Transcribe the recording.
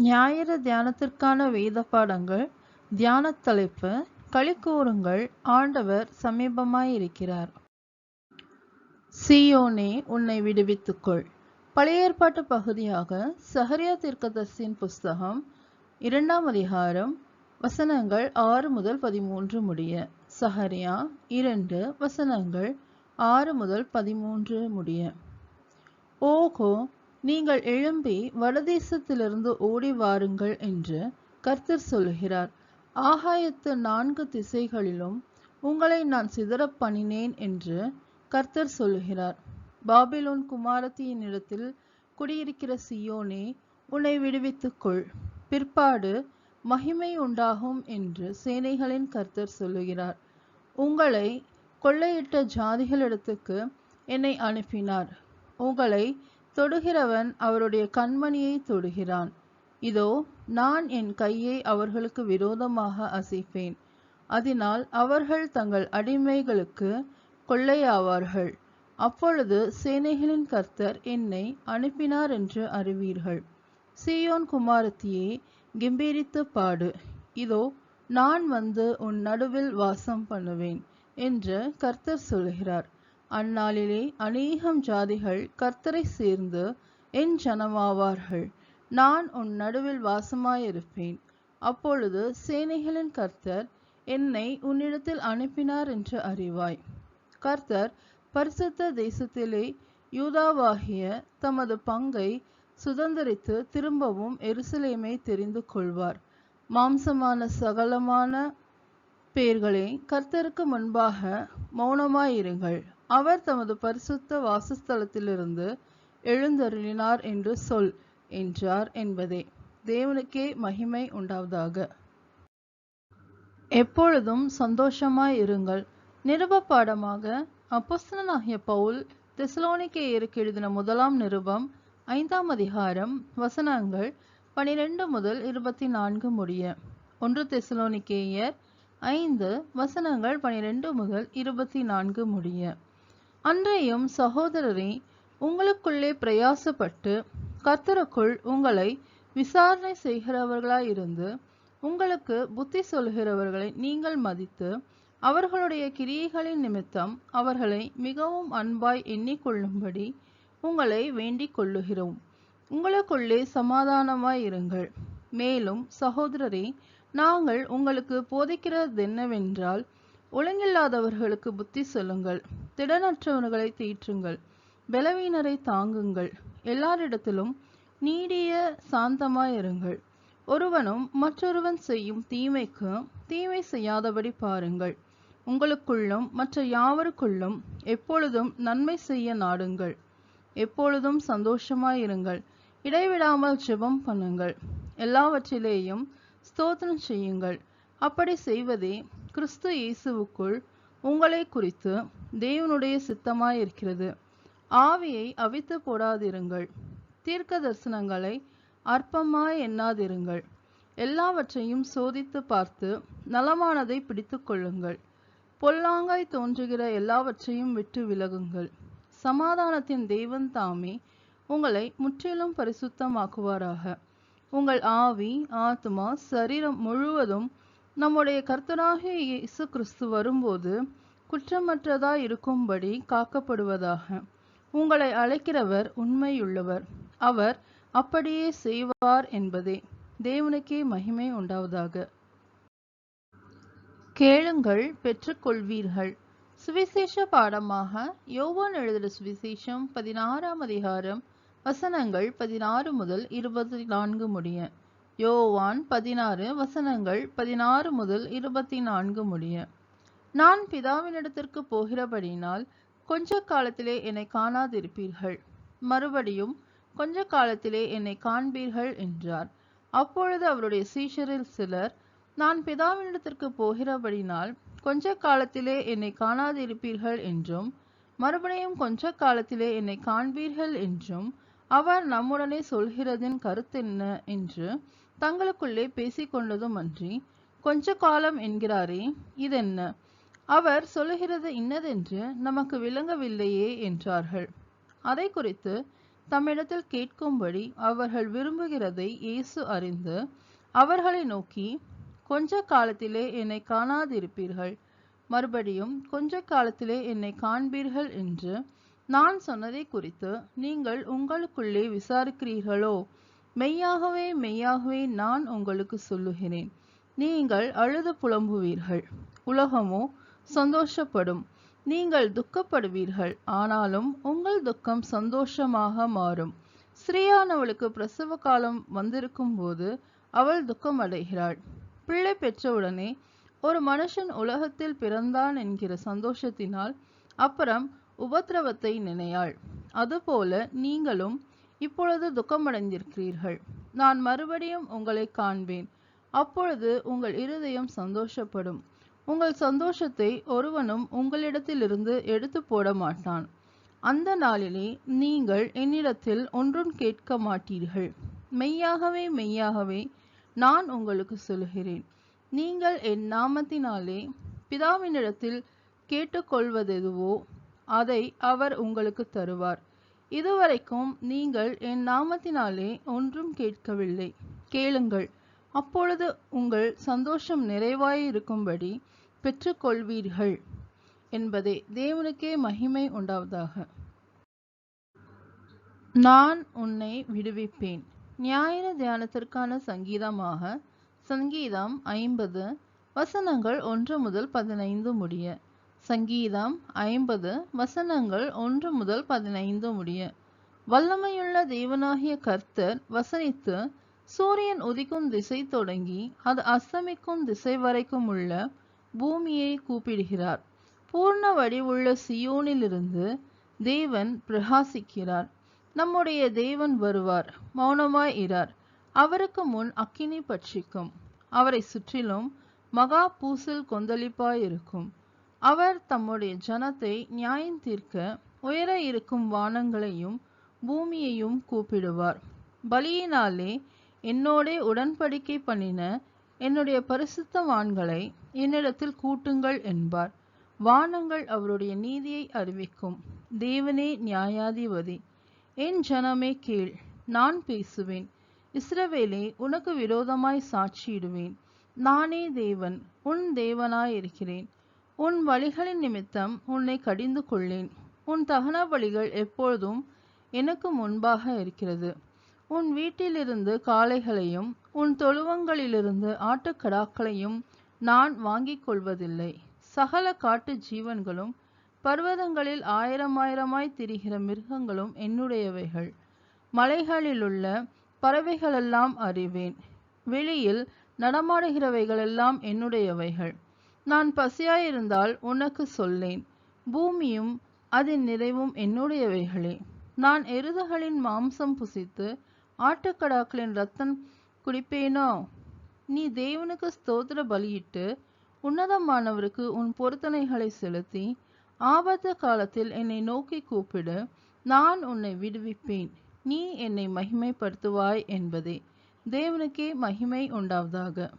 ஞாயிறு தியானத்திற்கான வேத பாடங்கள் தியானத் தலைப்பு களிக்கூறுங்கள் ஆண்டவர் சமீபமாயிருக்கிறார். சியோனே உன்னை விடுவித்துக்கொள். பழைய ஏற்பாட்டு பகுதியாக சஹரியா தீர்க்கதர்சியின் புஸ்தகம் இரண்டாம் அதிகாரம் வசனங்கள் ஆறு முதல் பதிமூன்று முடிய. சஹரியா இரண்டு வசனங்கள் ஆறு முதல் பதிமூன்று முடிய. ஓகோ நீங்கள் எழும்பி வடதேசத்திலிருந்து ஓடி வாருங்கள் என்று கர்த்தர் சொல்லுகிறார். ஆகாயத்து நான்கு திசைகளிலும் உங்களை நான் சிதறப் பண்ணினேன் என்று கர்த்தர் சொல்லுகிறார். பாபிலோன் குமாரத்தியின் இடத்தில் குடியிருக்கிற சியோனே உன்னை விடுவித்துக்கொள். பிற்பாடு மகிமை உண்டாகும் என்று சேனைகளின் கர்த்தர் சொல்லுகிறார். உங்களை கொள்ளையிட்ட ஜாதிகளிடத்துக்கு என்னை அனுப்பினார். உங்களை தொடுகிறவன் அவருடைய கண்மணியை தொடுகிறான். இதோ நான் என் கையை அவர்களுக்கு விரோதமாக அசைப்பேன். அதனால் அவர்கள் தங்கள் அடிமைகளுக்கு கொள்ளையாவார்கள். அப்பொழுது சேனைகளின் கர்த்தர் என்னை அனுப்பினார் என்று அறிவீர்கள். சீயோன் குமாரத்தியே கிம்பீரித்து பாடு. இதோ நான் வந்து உன் நடுவில் வாசம் பண்ணுவேன் என்று கர்த்தர் சொல்கிறார். அந்நாளிலே அநேகம் ஜாதிகள் கர்த்தரை சேர்ந்து என் ஜனமாவார்கள். நான் உன் நடுவில் வாசமாயிருப்பேன். அப்பொழுது சேனைகளின் கர்த்தர் என்னை உன்னிடத்தில் அனுப்பினார் என்று அறிவாய். கர்த்தர் பரிசுத்த தேசத்திலே யூதாவாகிய தமது பங்கை சுதந்திரித்து திரும்பவும் எருசலேமை தெரிந்து கொள்வார். மாம்சமான சகலமான பேர்களே கர்த்தருக்கு முன்பாக மௌனமாயிருங்கள். அவர் தமது பரிசுத்த வாசஸ்தலத்திலிருந்து எழுந்தருளினார் என்று சொல் என்றார் என்பதே. தேவனுக்கே மகிமை உண்டாவதாக. எப்பொழுதும் சந்தோஷமாய் இருங்கள் நிருப பாடமாக அப்போஸ்தலனாகிய பவுல் தெசலோனிக்கேயருக்கு எழுதின முதலாம் நிருபம் ஐந்தாம் அதிகாரம் வசனங்கள் பனிரெண்டு முதல் இருபத்தி நான்கு முடிய. ஒன்று தெசலோனிக்கேயர் ஐந்து வசனங்கள் பனிரெண்டு முதல் இருபத்தி நான்கு முடிய. அன்றையும் சகோதரரே உங்களுக்குள்ளே பிரயாசப்பட்டு கர்த்தருக்குள் உங்களை விசாரணை செய்கிறவர்களாயிருந்து உங்களுக்கு புத்தி சொல்கிறவர்களை நீங்கள் மதித்து அவர்களுடைய கிரியைகளின் நிமித்தம் அவர்களை மிகவும் அன்பாய் எண்ணிக்கொள்ளும்படி உங்களை வேண்டிக் கொள்ளுகிறோம். உங்களுக்குள்ளே சமாதானமாயிருங்கள். மேலும் சகோதரரே நாங்கள் உங்களுக்கு போதிக்கிறதென்னவென்றால் ஒழுங்கில்லாதவர்களுக்கு புத்தி சொல்லுங்கள் திடனற்றவர்களை தீற்றுங்கள் பலவீனரை தாங்குங்கள் எல்லாரிடத்திலும் நீடிய சாந்தமாயிருங்கள். ஒருவனும் மற்றொருவன் செய்யும் தீமைக்கு தீமை செய்யாதபடி பாருங்கள். உங்களுக்குள்ளும் மற்ற யாவருக்குள்ளும் எப்பொழுதும் நன்மை செய்ய நாடுங்கள். எப்பொழுதும் சந்தோஷமாயிருங்கள். இடைவிடாமல் ஜெபம் பண்ணுங்கள். எல்லாவற்றிலேயும் ஸ்தோத்திரம் செய்யுங்கள். அப்படி செய்வதே கிறிஸ்து இயேசுவுக்குள் உங்களை குறித்து தேவனுடைய சித்தமாயிருக்கிறது. ஆவியை அவித்து போடாதிருங்கள். தீர்க்க தரிசனங்களை அற்பமாய் எண்ணாதிருங்கள். எல்லாவற்றையும் சோதித்து பார்த்து நலமானதை பிடித்து கொள்ளுங்கள். பொல்லாங்காய் தோன்றுகிற எல்லாவற்றையும் விட்டு விலகுங்கள். சமாதானத்தின் தெய்வன் தாமே உங்களை முற்றிலும் பரிசுத்தமாக்குவாராக. உங்கள் ஆவி ஆத்மா சரீரம் முழுவதும் நம்முடைய கர்த்தராகிய இயேசு கிறிஸ்து வரும்போது குற்றமற்றதா இருக்கும்படி காக்கப்படுவதாக. உங்களை அழைக்கிறவர் உண்மையுள்ளவர். அவர் அப்படியே செய்வார் என்பதே. தேவனுக்கே மகிமை உண்டாவதாக. கேளுங்கள் பெற்றுக்கொள்வீர்கள். சுவிசேஷ பாடமாக யோவான் எழுதின சுவிசேஷம் பதினாறாம் அதிகாரம் வசனங்கள் பதினாறு முதல் இருபத்தி நான்கு முடிய. யோவான் பதினாறு வசனங்கள் பதினாறு முதல் இருபத்தி நான்கு முடிய. நான் பிதாவினிடத்திற்கு போகிறபடினால் கொஞ்ச காலத்திலே என்னை காணாதிருப்பீர்கள். மறுபடியும் கொஞ்ச காலத்திலே என்னை காண்பீர்கள் என்றார். அப்பொழுது அவருடைய சீஷரில் சிலர் நான் பிதாவினிடத்திற்கு போகிறபடினால் கொஞ்ச காலத்திலே என்னை காணாதிருப்பீர்கள் என்றும் மறுபடியும் கொஞ்ச காலத்திலே என்னை காண்பீர்கள் என்றும் அவர் நம்முடனே சொல்கிறதின் கருத்தென்ன என்று தங்களுக்குள்ளே பேசிக்கொண்டதும் அன்றி கொஞ்ச காலம் என்கிறாரே இதென்ன? அவர் சொல்லுகிறது இன்னதென்று நமக்கு விளங்கவில்லையே என்றார்கள். அதை குறித்து தம்மிடத்தில் கேட்கும்படி அவர்கள் விரும்புகிறதை இயேசு அறிந்து அவர்களை நோக்கி கொஞ்ச காலத்திலே என்னை காணாதிருப்பீர்கள். மறுபடியும் கொஞ்ச காலத்திலே என்னை காண்பீர்கள் என்று நான் சொன்னதை குறித்து நீங்கள் உங்களுக்குள்ளே விசாரிக்கிறீர்களோ? மெய்யாகவே மெய்யாகவே நான் உங்களுக்கு சொல்லுகிறேன். நீங்கள் அழுது புலம்புவீர்கள். உலகமோ சந்தோஷப்படும். நீங்கள் துக்கப்படுவீர்கள். ஆனாலும் உங்கள் துக்கம் சந்தோஷமாக மாறும். ஸ்ரீயானவளுக்கு பிரசவ காலம் வந்திருக்கும் போது அவள் துக்கம் அடைகிறாள் பிள்ளை பெற்றவுடனே ஒரு மனுஷன் உலகத்தில் பிறந்தான் என்கிற சந்தோஷத்தினால் அப்புறம் உபத்திரவத்தை நினையாள். அதுபோல நீங்களும் இப்பொழுது துக்கமடைந்திருக்கிறீர்கள். நான் மறுபடியும் உங்களை காண்பேன். அப்பொழுது உங்கள் இருதயம் சந்தோஷப்படும். உங்கள் சந்தோஷத்தை ஒருவனும் உங்களிடத்திலிருந்து எடுத்து போட மாட்டான் அந்த நாளிலே நீங்கள் என்னிடத்தில் ஒன்றும் கேட்க மாட்டீர்கள். மெய்யாகவே மெய்யாகவே நான் உங்களுக்கு சொல்கிறேன் நீங்கள் என் நாமத்தினாலே பிதாவினிடத்தில் கேட்டுக்கொள்வதெதுவோ அதை அவர் உங்களுக்கு தருவார். இதுவரைக்கும் நீங்கள் என் நாமத்தினாலே ஒன்றும் கேட்கவில்லை. கேளுங்கள். அப்பொழுது உங்கள் சந்தோஷம் நிறைவாயிருக்கும்படி பெற்றுக்கொள்வீர்கள் என்பதே தேவனுக்கே மகிமை உண்டாவதாக. நான் உன்னை விடுவிப்பேன். ஞாயிறு தியானத்திற்கான சங்கீதமாக சங்கீதம் ஐம்பது வசனங்கள் ஒன்று முதல் பதினைந்து முடிய. சங்கீதம் ஐம்பது வசனங்கள் ஒன்று முதல் பதினைந்து முடிய. வல்லமையுள்ள தேவனாகிய கர்த்தர் வசனித்து சூரியன் உதிக்கும் திசை தொடங்கி அது அஸ்தமிக்கும் திசை வரைக்கும் உள்ள பூமியை கூப்பிடுகிறார். பூர்ண வடிவுள்ள சியோனிலிருந்து தேவன் பிரகாசிக்கிறார். நம்முடைய தேவன் வருவார் மௌனமாய் இரார். அவருக்கு முன் அக்கினி பட்சிக்கும். அவரை சுற்றிலும் மகா பூசில் கொந்தளிப்பாயிருக்கும். அவர் தம்முடைய ஜனத்தை நியாயம் தீர்க்க உயர இருக்கும் வானங்களையும் பூமியையும் கூப்பிடுவார். பலியினாலே என்னோடே உடன்படிக்கை பண்ணின என்னுடைய பரிசுத்தவான்களை என்னிடத்தில் கூட்டுங்கள் என்பார். வானங்கள் அவருடைய நீதியை அறிவிக்கும். தேவனே நியாயாதிபதி என் ஜனமே கீழ் நான் பேசுவேன். இஸ்ரவேலே உனக்கு விரோதமாய் சாட்சியிடுவேன். நானே தேவன் உன் தேவனாயிருக்கிறேன். உன் வழிகளின் நிமித்தம் உன்னை கடிந்து கொள்ளேன். உன் தகன வழிகள் எப்பொழுதும் எனக்கு முன்பாக இருக்கிறது. உன் வீட்டிலிருந்து காளைகளையும் உன் தொழுவங்களிலிருந்து ஆட்டுக்கடாக்களையும் நான் வாங்கிக் கொள்வதில்லை. சகல காட்டு ஜீவன்களும் பர்வதங்களில் ஆயிரம் ஆயிரமாய் திரிகிற மிருகங்களும் என்னுடையவைகள். மலைகளிலுள்ள பறவைகளெல்லாம் அறிவேன். வெளியில் நடமாடுகிறவைகளெல்லாம் என்னுடையவைகள். நான் பசியாயிருந்தால் உனக்கு சொல்லேன். பூமியும் அதன் நிறைவும் என்னுடையவைகளே. நான் எருதுகளின் மாம்சம் புசித்து ஆட்டுக்கடாக்களின் ரத்தம் குடிப்பேனோ? நீ தேவனுக்கு ஸ்தோத்திர பலியிட்டு உன்னதமானவருக்கு உன் பொருத்தனைகளை செலுத்தி ஆபத்து காலத்தில் என்னை நோக்கி கூப்பிடு. நான் உன்னை விடுவிப்பேன். நீ என்னை மகிமைப்படுத்துவாய் என்பதே. தேவனுக்கே மகிமை உண்டாவதாக.